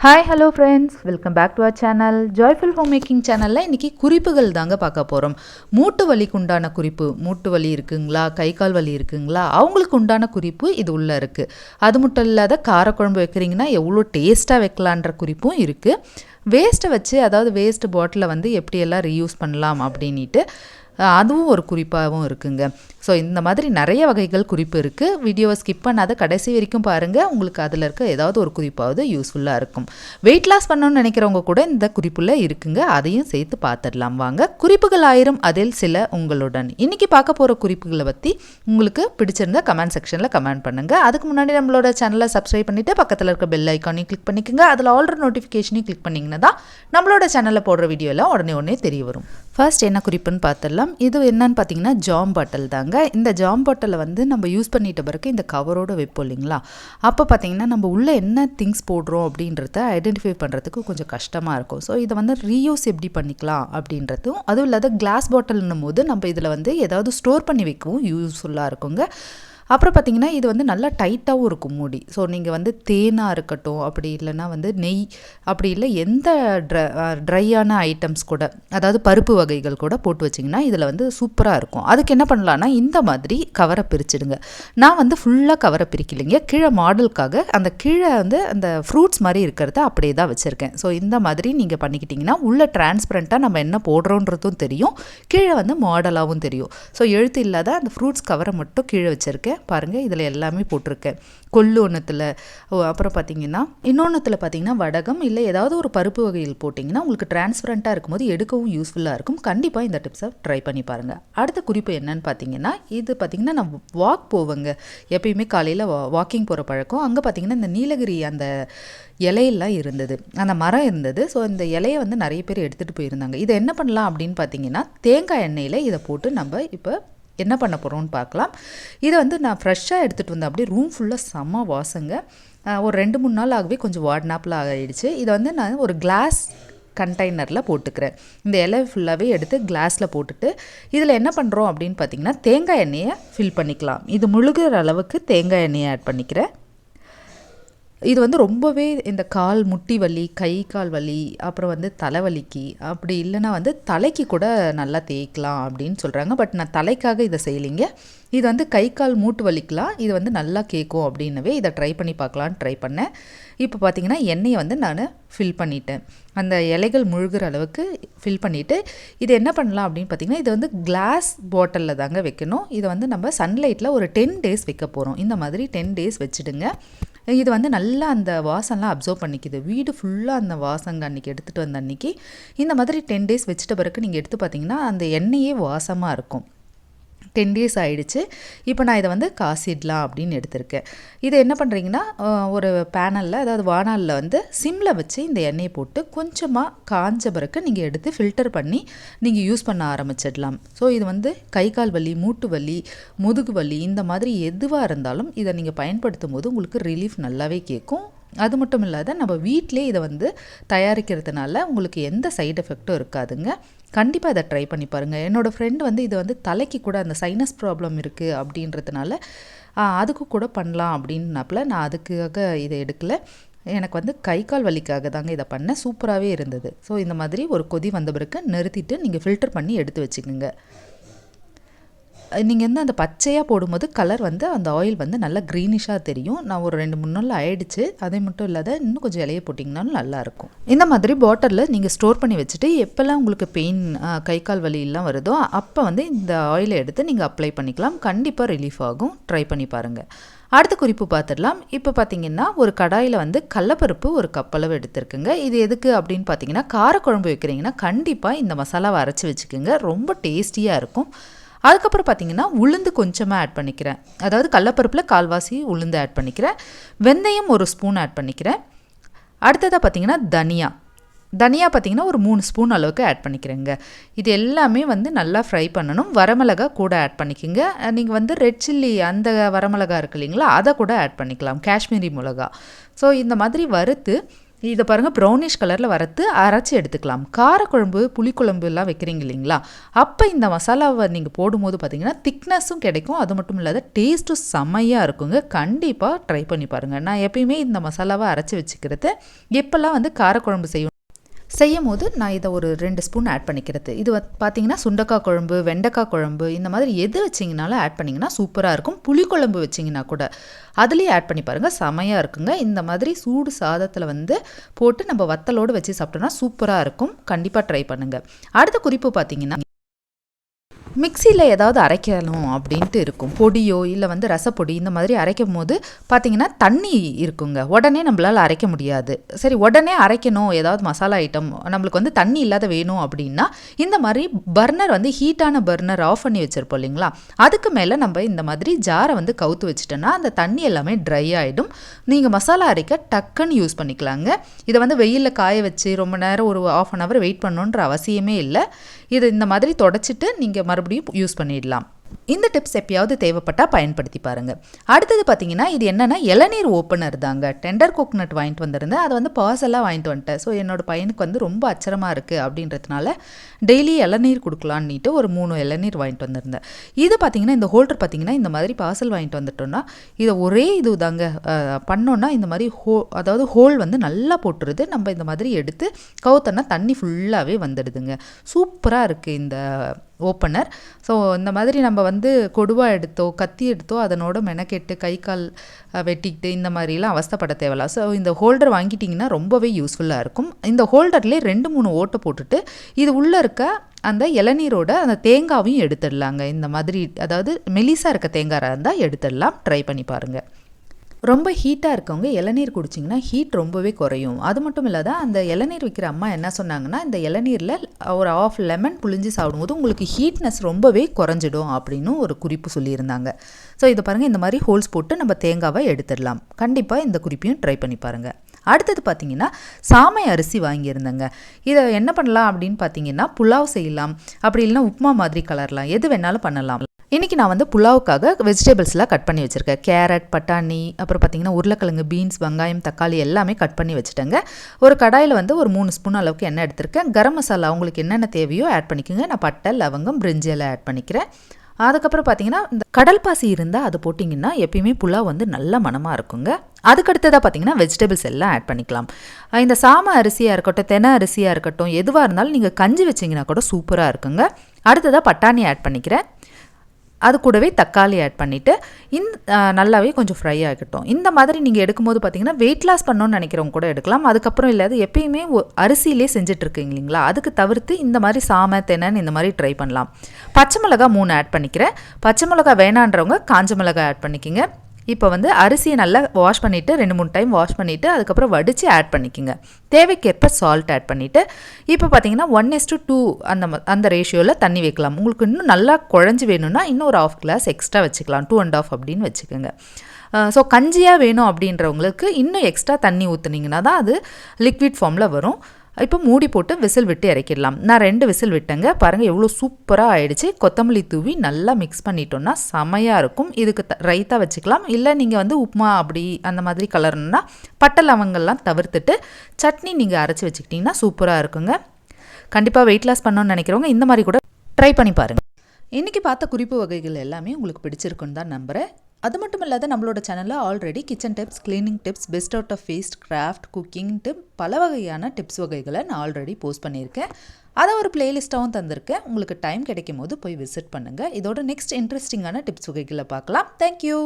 Hi hello friends welcome back to our channel joyful home making சேனலில் இன்றைக்கி குறிப்புகள் தாங்க பார்க்க போகிறோம் மூட்டு வலிக்கு உண்டான குறிப்பு மூட்டு வலி இருக்குங்களா கை கால் வலி இருக்குங்களா அவங்களுக்கு உண்டான குறிப்பு இது உள்ளே இருக்குது அது மட்டும் இல்லாத காரக்குழம்பு வைக்கிறீங்கன்னா எவ்வளோ டேஸ்ட்டாக வைக்கலான்ற குறிப்பும் இருக்குது வேஸ்ட்டை வச்சு அதாவது வேஸ்ட் பாட்டிலை வந்து எப்படியெல்லாம் ரீயூஸ் பண்ணலாம் அப்படின்ட்டு அதுவும் ஒரு குறிப்பாகவும் இருக்குங்க. ஸோ இந்த மாதிரி நிறைய வகைகள் குறிப்பு இருக்குது வீடியோவை ஸ்கிப் பண்ணாத கடைசி வரைக்கும் பாருங்கள் உங்களுக்கு அதில் இருக்க ஏதாவது ஒரு குறிப்பாவது யூஸ்ஃபுல்லாக இருக்கும். வெயிட் லாஸ் பண்ணணும்னு நினைக்கிறவங்க கூட இந்த குறிப்பில் இருக்குங்க. அதையும் சேர்த்து பார்த்துடலாம் வாங்க. குறிப்புகள் ஆயிரம் அதில் சில உங்களுடன். இன்றைக்கி பார்க்க போகிற குறிப்புகளை பற்றி உங்களுக்கு பிடிச்சிருந்தா கமெண்ட் செக்ஷனில் கமெண்ட் பண்ணுங்கள் அதுக்கு முன்னாடி நம்மளோட சேனலை சப்ஸ்கிரைப் பண்ணிவிட்டு பக்கத்தில் இருக்க பெல் ஐக்கானையும் கிளிக் பண்ணிக்கோங்க. அதில் ஆல்ரெடி நோட்டிஃபிகேஷனையும் கிளிக் பண்ணிங்கன்னா தான் நம்மளோட சேனலில் போடுற வீடியோலாம் உடனே உடனே தெரிய வரும். ஃபர்ஸ்ட் என்ன குறிப்புன்னு பார்த்துடலாம். இது என்னன்னு பார்த்தீங்கன்னா ஜாம் பாட்டில் தாங்க. இந்த ஜாம் பாட்டிலை வந்து நம்ம யூஸ் பண்ணிட்ட பிறகு இந்த கவரோடு வைப்போம் இல்லைங்களா? அப்போ பார்த்தீங்கன்னா நம்ம உள்ளே என்ன திங்ஸ் போடுறோம் அப்படின்றத ஐடென்டிஃபை பண்ணுறதுக்கு கொஞ்சம் கஷ்டமாக இருக்கும். ஸோ இதை வந்து ரீயூஸ் எப்படி பண்ணிக்கலாம் அப்படின்றதும் அதுவும் இல்லாத கிளாஸ் பாட்டில்னும் போது நம்ம இதில் வந்து ஏதாவது ஸ்டோர் பண்ணி வைக்கவும் யூஸ்ஃபுல்லாக இருக்குங்க. அப்புறம் பார்த்திங்கன்னா இது வந்து நல்லா டைட்டாகவும் இருக்கும் மூடி. ஸோ நீங்கள் வந்து தேனாக இருக்கட்டும் அப்படி இல்லைன்னா வந்து நெய் அப்படி இல்லை எந்த ட்ர ட்ரையான ஐட்டம்ஸ் கூட அதாவது பருப்பு வகைகள் கூட போட்டு வச்சிங்கன்னா இதில் வந்து சூப்பராக இருக்கும். அதுக்கு என்ன பண்ணலான்னா இந்த மாதிரி கவரை பிரிச்சிடுங்க. நான் வந்து ஃபுல்லாக கவரை பிரிக்கலைங்க. கீழே மாடலுக்காக அந்த கீழே வந்து அந்த ஃப்ரூட்ஸ் மாதிரி இருக்கிறத அப்படியே தான் வச்சுருக்கேன். ஸோ இந்த மாதிரி நீங்கள் பண்ணிக்கிட்டிங்கன்னா உள்ளே டிரான்ஸ்பரண்ட்டாக நம்ம என்ன போடுறோன்றதும் தெரியும். கீழே வந்து மாடலாகவும் தெரியும். ஸோ எழுத்து இல்லாத அந்த ஃப்ரூட்ஸ் கவரை மட்டும் கீழே வச்சுருக்கேன். பாருங்கள் இதில் எல்லாமே போட்டிருக்கேன். கொள்ளு ஒன்றத்தில் அப்புறம் பார்த்தீங்கன்னா இன்னொன்றுத்தில் பார்த்தீங்கன்னா வடகம் இல்லை ஏதாவது ஒரு பருப்பு வகையில் போட்டிங்கன்னா உங்களுக்கு டிரான்ஸ்பரண்ட்டாக இருக்கும்போது எடுக்கவும் யூஸ்ஃபுல்லாக இருக்கும். கண்டிப்பாக இந்த டிப்ஸை ட்ரை பண்ணி பாருங்கள் அடுத்த குறிப்பு என்னன்னு பார்த்தீங்கன்னா இது பார்த்திங்கன்னா நான் வாக் போவேங்க. எப்பயுமே காலையில் வா வாக்கிங் போகிற பழக்கம். அங்கே பார்த்தீங்கன்னா இந்த நீலகிரி அந்த இலையெல்லாம் இருந்தது. அந்த மரம் இருந்தது. ஸோ இந்த இலையை வந்து நிறைய பேர் எடுத்துகிட்டு போயிருந்தாங்க. இதை என்ன பண்ணலாம் அப்படின்னு பார்த்தீங்கன்னா தேங்காய் எண்ணெயில் இதை போட்டு நம்ம இப்போ என்ன பண்ண போகிறோம்னு பார்க்கலாம். இதை வந்து நான் ஃப்ரெஷ்ஷாக எடுத்துகிட்டு வந்தேன். அப்படியே ரூம் ஃபுல்லாக செம்ம வாசங்க. ஒரு ரெண்டு மூணு நாள் ஆகவே கொஞ்சம் வாட்னாப்பில் ஆகிடுச்சு இதை வந்து நான் ஒரு கிளாஸ் கண்டெய்னரில் போட்டுக்கிறேன். இந்த இலை ஃபுல்லாகவே எடுத்து கிளாஸில் போட்டுட்டு இதில் என்ன பண்ணுறோம் அப்படின்னு பார்த்தீங்கன்னா தேங்காய் எண்ணெயை ஃபில் பண்ணிக்கலாம். இது முழுகிற அளவுக்கு தேங்காய் எண்ணெயை ஆட் பண்ணிக்கிறேன். இது வந்து ரொம்பவே இந்த கால் முட்டி வலி கை கால் வலி அப்புறம் வந்து தலைவலிக்கு அப்படி இல்லைன்னா வந்து தலைக்கு கூட நல்லா தேய்க்கலாம் அப்படின்னு சொல்கிறாங்க பட் நான் தலைக்காக இதை செய்யலிங்க. இது வந்து கை கால் மூட்டு வலிக்கலாம். இது வந்து நல்லா கேட்கும் அப்படின்னவே இதை ட்ரை பண்ணி பார்க்கலான்னு ட்ரை பண்ணேன். இப்போ பார்த்தீங்கன்னா எண்ணெயை வந்து நான் ஃபில் பண்ணிட்டேன். அந்த இலைகள் முழுகிற அளவுக்கு ஃபில் பண்ணிவிட்டு இது என்ன பண்ணலாம் அப்படின்னு பார்த்தீங்கன்னா இது வந்து கிளாஸ் பாட்டிலில் தாங்க வைக்கணும். இதை வந்து நம்ம சன்லைட்டில் ஒரு டென் டேஸ் வைக்க போகிறோம் இந்த மாதிரி டென் டேஸ் வச்சுடுங்க. இது வந்து நல்லா அந்த வாசம்லாம் அப்சர்வ் பண்ணிக்குது. வீடு ஃபுல்லாக அந்த வாசங்க அன்றைக்கி எடுத்துகிட்டு வந்த அன்றைக்கி இந்த மாதிரி டென் டேஸ் வச்சுட்ட பிறகு நீங்கள் எடுத்து பார்த்தீங்கன்னா அந்த எண்ணெயே வாசமாக இருக்கும். டென் டேஸ் ஆகிடுச்சு இப்போ நான் இதை வந்து காசிடலாம் அப்படின்னு எடுத்திருக்கேன். இதை என்ன பண்ணுறீங்கன்னா ஒரு பேனலில் அதாவது வானலில் வந்து சிம்மில் வச்சு இந்த எண்ணெயை போட்டு கொஞ்சமாக காஞ்ச பிறகு நீங்கள் எடுத்து ஃபில்டர் பண்ணி நீங்கள் யூஸ் பண்ண ஆரம்பிச்சிடலாம். ஸோ இது வந்து கை கால் வலி மூட்டு வலி முதுகு வலி இந்த மாதிரி எதுவாக இருந்தாலும் இதை நீங்கள் பயன்படுத்தும் போது உங்களுக்கு ரிலீஃப் நல்லாவே கேட்கும். அது மட்டும் இல்லாத நம்ம வீட்டிலே இதை வந்து தயாரிக்கிறதுனால உங்களுக்கு எந்த சைடு எஃபெக்டும் இருக்காதுங்க. கண்டிப்பாக இதை ட்ரை பண்ணி பாருங்கள் என்னோடய ஃப்ரெண்டு வந்து இது வந்து தலைக்கு கூட அந்த சைனஸ் ப்ராப்ளம் இருக்குது அப்படின்றதுனால அதுக்கு கூட பண்ணலாம் அப்படின்னாப்புல நான் அதுக்காக இதை எடுக்கல. எனக்கு வந்து கை கால் வலிக்காக தாங்க இதை பண்ணேன். சூப்பராகவே இருந்தது. ஸோ இந்த மாதிரி ஒரு கொதி வந்த பிறகு நிறுத்திட்டு நீங்கள் ஃபில்டர் பண்ணி எடுத்து வச்சுக்கோங்க. நீங்கள் வந்து அந்த பச்சையாக போடும்போது கலர் வந்து அந்த ஆயில் வந்து நல்லா க்ரீனிஷாக தெரியும். நான் ஒரு ரெண்டு மூணு நாள் ஆயிடுச்சு. அதே மட்டும் இல்லாத இன்னும் கொஞ்சம் இலைய போட்டிங்கனாலும் நல்லாயிருக்கும் இந்த மாதிரி பாட்டிலில் நீங்கள் ஸ்டோர் பண்ணி வச்சுட்டு எப்போல்லாம் உங்களுக்கு பெயின் கை கால் வலியெல்லாம் வருதோ அப்போ வந்து இந்த ஆயிலை எடுத்து நீங்கள் அப்ளை பண்ணிக்கலாம். கண்டிப்பாக ரிலீஃப் ஆகும். ட்ரை பண்ணி பாருங்கள் அடுத்த குறிப்பு பார்த்துடலாம் இப்போ பார்த்தீங்கன்னா ஒரு கடாயில் வந்து கடலப்பருப்பு ஒரு கப்பளவு எடுத்துருக்குங்க. இது எதுக்கு அப்படின்னு பார்த்தீங்கன்னா காரக்குழம்பு வைக்கிறீங்கன்னா கண்டிப்பாக இந்த மசாலாவை அரைச்சி வச்சுக்கோங்க. ரொம்ப டேஸ்டியாக இருக்கும். அதுக்கப்புறம் பார்த்தீங்கன்னா உளுந்து கொஞ்சமாக ஆட் பண்ணிக்கிறேன். அதாவது கடலப்பருப்பில் கால்வாசி உளுந்து ஆட் பண்ணிக்கிறேன். வெந்தயம் ஒரு ஸ்பூன் ஆட் பண்ணிக்கிறேன். அடுத்ததாக பார்த்தீங்கன்னா தனியா. தனியா பார்த்தீங்கன்னா ஒரு மூணு ஸ்பூன் அளவுக்கு ஆட் பண்ணிக்கிறேங்க. இது எல்லாமே வந்து நல்லா ஃப்ரை பண்ணணும். வரமிளகா கூட ஆட் பண்ணிக்கோங்க. நீங்கள் வந்து ரெட் சில்லி அந்த வரமிளகா இருக்கு இல்லைங்களா அதை கூட ஆட் பண்ணிக்கலாம். காஷ்மீரி மிளகா. ஸோ இந்த மாதிரி வறுத்து இதை பாருங்கள் ப்ரௌனிஷ் கலரில் வரத்து அரைச்சி எடுத்துக்கலாம். காரக்குழம்பு புளிக்குழம்பு எல்லாம் வைக்கிறீங்க இல்லைங்களா? அப்போ இந்த மசாலாவை நீங்கள் போடும்போது பார்த்தீங்கன்னா திக்னஸும் கிடைக்கும். அது மட்டும் இல்லாத டேஸ்ட்டும் செம்மையாக இருக்குங்க. கண்டிப்பாக ட்ரை பண்ணி பாருங்கள் நான் எப்பயுமே இந்த மசாலாவை அரைச்சி வச்சுக்கிறது எப்போல்லாம் வந்து காரக்குழம்பு செய்யும் செய்யும் போது நான் இதை ஒரு ரெண்டு ஸ்பூன் ஆட் பண்ணிக்கிறது. இது பார்த்தீங்கன்னா சுண்டக்காய் குழம்பு வெண்டைக்காய் குழம்பு இந்த மாதிரி எது வச்சிங்கனாலும் ஆட் பண்ணிங்கன்னா சூப்பராக இருக்கும். புளிக்குழம்பு வச்சிங்கன்னா கூட அதுலேயே ஆட் பண்ணி பாருங்கள் செமையாக இருக்குங்க. இந்த மாதிரி சூடு சாதத்தில் வந்து போட்டு நம்ம வத்தலோடு வச்சு சாப்பிட்டோம்னா சூப்பராக இருக்கும். கண்டிப்பாக ட்ரை பண்ணுங்கள் அடுத்த குறிப்பு பார்த்தீங்கன்னா மிக்சியில் ஏதாவது அரைக்கணும் அப்படின்ட்டு இருக்கும். பொடியோ இல்லை வந்து ரசப்பொடி இந்த மாதிரி அரைக்கும் போது பார்த்திங்கன்னா தண்ணி இருக்குங்க. உடனே நம்மளால் அரைக்க முடியாது. சரி உடனே அரைக்கணும் ஏதாவது மசாலா ஐட்டம் நம்மளுக்கு வந்து தண்ணி இல்லாத வேணும் அப்படின்னா இந்த மாதிரி பர்னர் வந்து ஹீட்டான பர்னர் ஆஃப் பண்ணி வச்சுருப்போம் இல்லைங்களா? அதுக்கு மேலே நம்ம இந்த மாதிரி ஜாரை வந்து கவுத்து வச்சுட்டோன்னா அந்த தண்ணி எல்லாமே ட்ரை ஆகிடும் நீங்கள் மசாலா அரைக்க டக்குன்னு யூஸ் பண்ணிக்கலாங்க. இதை வந்து வெயிலில் காய வச்சு ரொம்ப நேரம் ஒரு ஆஃப் அன் ஹவர் வெயிட் பண்ணணுன்ற அவசியமே இல்லை. இது இந்த மாதிரி தொடச்சிட்டு நீங்கள் மறுபடியும் யூஸ் பண்ணிடலாம். இந்த டிப்ஸ் எப்பயாவது தேவைப்பட்டால் பயன்படுத்தி பாருங்கள் அடுத்தது பார்த்தீங்கன்னா இது என்னென்னா இளநீர் ஓப்பனர் தாங்க. டெண்டர் கோக்னட் வாங்கிட்டு வந்திருந்தேன். அதை வந்து பார்சலாக வாங்கிட்டு வந்துட்டேன். ஸோ என்னோட பையனுக்கு வந்து ரொம்ப அச்சரமாக இருக்குது அப்படின்றதுனால டெய்லி இளநீர் கொடுக்கலான்னுட்டு ஒரு மூணு இளநீர் வாங்கிட்டு வந்திருந்தேன். இது பார்த்தீங்கன்னா இந்த ஹோல்டர் பார்த்தீங்கன்னா இந்த மாதிரி பார்சல் வாங்கிட்டு வந்துட்டோம்னா இதை ஒரே இது தாங்க. பண்ணோன்னா இந்த மாதிரி ஹோ அதாவது ஹோல் வந்து நல்லா போட்டுருது. நம்ம இந்த மாதிரி எடுத்து கவுத்தோன்னா தண்ணி ஃபுல்லாகவே வந்துடுதுங்க. சூப்பராக இருக்குது இந்த ஓப்பனர். ஸோ இந்த மாதிரி நம்ம வந்து கொடுவா எடுத்தோ கத்தி எடுத்தோ அதனோட மெனக்கெட்டு கை கால் வெட்டிக்கிட்டு இந்த மாதிரிலாம் அவஸ்தப்பட தேவையில்ல. ஸோ இந்த ஹோல்டர் வாங்கிட்டிங்கன்னா ரொம்பவே யூஸ்ஃபுல்லாக இருக்கும். இந்த ஹோல்டர்லேயே ரெண்டு மூணு ஓட்டை போட்டுட்டு இது உள்ளே இருக்க அந்த இளநீரோட அந்த தேங்காவையும் எடுத்துடலாங்க. இந்த மாதிரி அதாவது மெலிசாக இருக்க தேங்காய் இருந்தால் எடுத்துடலாம். ட்ரை பண்ணி பாருங்கள் ரொம்ப ஹீட்டாக இருக்கவங்க இளநீர் குடிச்சிங்கன்னா ஹீட் ரொம்பவே குறையும். அது மட்டும் இல்லாத அந்த இளநீர் விற்கிற அம்மா என்ன சொன்னாங்கன்னா இந்த இளநீரில் ஒரு ஆஃப் லெமன் புழிஞ்சு சாப்பிடும்போது உங்களுக்கு ஹீட்னஸ் ரொம்பவே குறைஞ்சிடும் அப்படின்னு ஒரு குறிப்பு சொல்லியிருந்தாங்க. ஸோ இதை பாருங்கள் இந்த மாதிரி ஹோல்ஸ் போட்டு நம்ம தேங்காவை எடுத்துடலாம். கண்டிப்பாக இந்த குறிப்பையும் ட்ரை பண்ணி பாருங்கள் அடுத்தது பார்த்தீங்கன்னா சாமை அரிசி வாங்கியிருந்தேங்க. இதை என்ன பண்ணலாம் அப்படின்னு பார்த்தீங்கன்னா புலாவ் செய்யலாம். அப்படி இல்லைன்னா உப்புமா மாதிரி கலரலாம். எது வேணாலும் பண்ணலாம். இன்றைக்கி நான் வந்து புலாவுக்காக வெஜிடபிள்ஸ்லாம் கட் பண்ணி வச்சுருக்கேன். கேரட் பட்டாணி அப்புறம் பார்த்திங்கன்னா உருளைக்கிழங்கு பீன்ஸ் வெங்காயம் தக்காளி எல்லாமே கட் பண்ணி வச்சுட்டேங்க. ஒரு கடாயில் வந்து ஒரு மூணு ஸ்பூன் அளவுக்கு எண்ணெய் எடுத்திருக்கேன். கரம் மசாலா உங்களுக்கு என்னென்ன தேவையோ ஆட் பண்ணிக்கோங்க. நான் பட்டை லவங்கம் பிரிஞ்சியெல்லாம் ஆட் பண்ணிக்கிறேன். அதுக்கப்புறம் பார்த்தீங்கன்னா இந்த கடல் பாசி இருந்தால் அது போட்டிங்கன்னா எப்பயுமே புலாவ் வந்து நல்ல மனமாக இருக்குங்க. அதுக்கடுத்ததாக பார்த்தீங்கன்னா வெஜிடபிள்ஸ் எல்லாம் ஆட் பண்ணிக்கலாம். இந்த சாம அரிசியாக இருக்கட்டும் தென அரிசியாக இருக்கட்டும் எதுவாக இருந்தாலும் நீங்கள் கஞ்சி வச்சிங்கன்னா கூட சூப்பராக இருக்குங்க. அடுத்ததாக பட்டாணி ஆட் பண்ணிக்கிறேன். அது கூடவே தக்காளி ஆட் பண்ணிவிட்டு இந்த நல்லாவே கொஞ்சம் ஃப்ரை ஆகட்டும் இந்த மாதிரி நீங்கள் எடுக்கும்போது பார்த்தீங்கன்னா வெயிட் லாஸ் பண்ணணும்னு நினைக்கிறவங்க கூட எடுக்கலாம். அதுக்கப்புறம் இல்லாத எப்பயுமே அரிசியிலே செஞ்சிட்ருக்கீங்க இல்லைங்களா? அதுக்கு தவிர்த்து இந்த மாதிரி சாமை தெனன்னு இந்த மாதிரி ட்ரை பண்ணலாம். பச்சை மிளகா மூணு ஆட் பண்ணிக்கிறேன். பச்சை மிளகா வேணான்றவங்க காஞ்ச மிளகா ஆட் பண்ணிக்கிங்க. இப்போ வந்து அரிசியை நல்லா வாஷ் பண்ணிவிட்டு ரெண்டு மூணு டைம் வாஷ் பண்ணிவிட்டு அதுக்கப்புறம் வடித்து ஆட் பண்ணிக்கோங்க. தேவைக்கேற்ப சால்ட் ஆட் பண்ணிவிட்டு இப்போ பார்த்தீங்கன்னா ஒன் எஸ் டு டூ அந்த அந்த ரேஷியோவில் தண்ணி வைக்கலாம். உங்களுக்கு இன்னும் நல்லா குழஞ்சி வேணும்னா இன்னும் ஒரு ஆஃப் கிளாஸ் எக்ஸ்ட்ரா வச்சுக்கலாம். டூ அண்ட் ஆஃப் அப்படின்னு வச்சுக்கோங்க. ஸோ கஞ்சியாக வேணும் அப்படின்றவங்களுக்கு இன்னும் எக்ஸ்ட்ரா தண்ணி ஊற்றுனீங்கன்னா தான் அது லிக்விட் ஃபார்மில் வரும். இப்போ மூடி போட்டு விசில் விட்டு இறக்கிடலாம். நான் ரெண்டு விசில் விட்டேங்க. பாருங்கள் எவ்வளோ சூப்பராக ஆயிடுச்சு. கொத்தமல்லி தூவி நல்லா மிக்ஸ் பண்ணிட்டோன்னா செமையாக இருக்கும். இதுக்கு த ரைத்தா வச்சுக்கலாம். இல்லை நீங்கள் வந்து உப்புமா அப்படி அந்த மாதிரி கலரணும்னா பட்டை லவங்கள்லாம் தவிர்த்துட்டு சட்னி நீங்கள் அரைச்சி வச்சுக்கிட்டிங்கன்னா சூப்பராக இருக்குங்க. கண்டிப்பாக வெயிட் லாஸ் பண்ணணும்னு நினைக்கிறவங்க இந்த மாதிரி கூட ட்ரை பண்ணி பாருங்கள் இன்றைக்கி பார்த்த குறிப்பு வகைகள் எல்லாமே உங்களுக்கு பிடிச்சிருக்குன்னு தான் நம்புகிறேன் அது மட்டும் இல்லாத நம்மளோட சேனலில் already kitchen tips cleaning tips best out of waste craft cooking tip பல வகையான டிப்ஸ் வகைகளை நான் ஆல்ரெடி போஸ்ட் பண்ணியிருக்கேன். அதை ஒரு பிளேலிஸ்ட்டாகவும் தந்திருக்கேன். உங்களுக்கு டைம் கிடைக்கும் போது போய் விசிட் பண்ணுங்கள் இதோட நெக்ஸ்ட் இன்ட்ரெஸ்டிங்கான டிப்ஸ் வகைகளை பார்க்கலாம். தேங்க்யூ